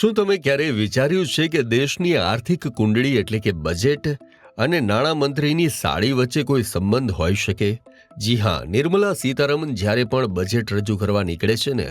શું તમે ક્યારેય વિચાર્યું છે કે દેશની આર્થિક કુંડળી એટલે કે બજેટ અને નાણામંત્રીની સાડી વચ્ચે કોઈ સંબંધ હોઈ શકે? જી હા, નિર્મલા સીતારમન જ્યારે પણ બજેટ રજૂ કરવા નીકળે છે ને,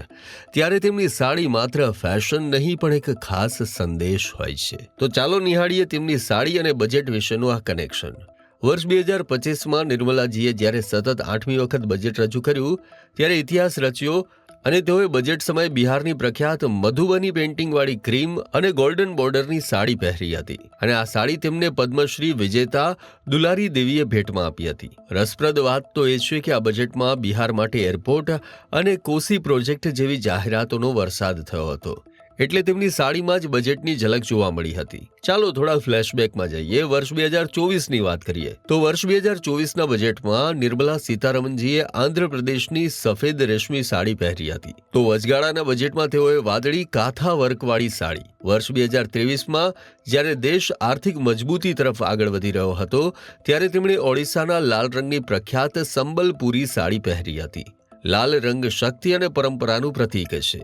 ત્યારે તેમની સાડી માત્ર ફેશન નહીં, પણ એક ખાસ સંદેશ હોય છે. તો ચાલો નિહાળીએ તેમની સાડી અને બજેટ વિશેનું આ કનેક્શન. વર્ષ બે હજાર પચીસમાં નિર્મલાજીએ જ્યારે સતત આઠમી વખત બજેટ રજૂ કર્યું, ત્યારે ઇતિહાસ રચ્યો અને તેઓએ બજેટ સમયે બિહારની પ્રખ્યાત મધુબની પેઇન્ટિંગવાળી ક્રીમ અને ગોલ્ડન બોર્ડરની સાડી પહેરી હતી. અને આ સાડી તેમને પદ્મશ્રી વિજેતા દુલારી દેવીએ ભેટમાં આપી હતી. રસપ્રદ વાત તો એ છે કે આ બજેટમાં બિહાર માટે એરપોર્ટ અને કોસી પ્રોજેક્ટ જેવી જાહેરાતોનો વરસાદ થયો હતો. એટલે તેમની સાડીમાં જ બજેટની ઝલક જોવા મળી હતી. ચાલો થોડા ફ્લેશબેકમાં જઈએ. વર્ષ બે હજાર ચોવીસની વાત કરીએ. તો વર્ષ બે હજાર ચોવીસના બજેટમાં નિર્મલા સીતારમનજીએ આંધ્રપ્રદેશની સફેદ રેશમી સાડી પહેરી હતી. તો વચગાળાના બજેટમાં તેઓએ વાદળી કાથા વર્કવાળી સાડી. વર્ષ બે હજાર ત્રેવીસમાં જ્યારે દેશ આર્થિક મજબૂતી તરફ આગળ વધી રહ્યો હતો, ત્યારે તેમણે ઓડિશાના લાલ રંગની પ્રખ્યાત સંબલપુરી સાડી પહેરી હતી. લાલ રંગ શક્તિ અને પરંપરાનું પ્રતીક છે.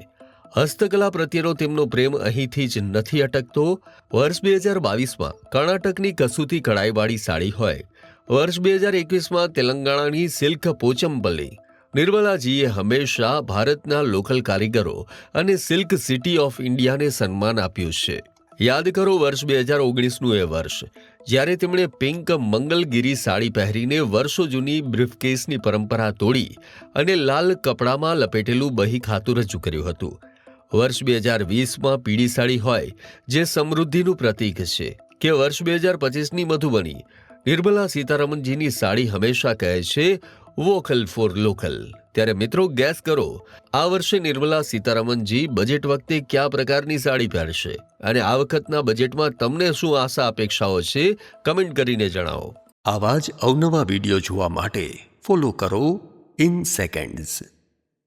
હસ્તકલા પ્રત્યેનો તેમનો પ્રેમ અહીંથી જ નથી અટકતો. વર્ષ બે હજાર બાવીસમાં કર્ણાટકની કસૂતી કડાઈવાળી સાડી હોય. વર્ષ બે હજાર એકવીસમાં તેલંગાણાની સિલ્ક પોચમપલ્લી નિર્મલાજીએ હંમેશા ભારતના લોકલ કારીગરો અને સિલ્ક સિટી ઓફ ઇન્ડિયાને સન્માન આપ્યું છે. યાદ કરો વર્ષ બે હજાર ઓગણીસનું એ વર્ષ, જ્યારે તેમણે પિંક મંગલગીરી સાડી પહેરીને વર્ષો જૂની બ્રીફકેસની પરંપરા તોડી અને લાલ કપડામાં લપેટેલું બહી ખાતું રજૂ કર્યું હતું. વર્ષ બે હજાર વીસમાં પીળી સાડી હોય, જે સમૃદ્ધિનું પ્રતીક છે, કે વર્ષ બે હજાર પચીસની મધુબની. નિર્મલા સીતારામનજીની સાડી હંમેશા કહે છે, વોકલ ફોર લોકલ. ત્યારે મિત્રો, ગેસ કરો, આ વર્ષે નિર્મલા સીતારામનજી બજેટ વખતે કયા પ્રકારની સાડી પહેરશે? અને આ વખતના બજેટમાં તમને શું આશા અપેક્ષાઓ છે, કમેન્ટ કરીને જણાવો. આવા જ અવનવા વીડિયો જોવા માટે ફોલો કરો ઇન સેકન્ડ્સ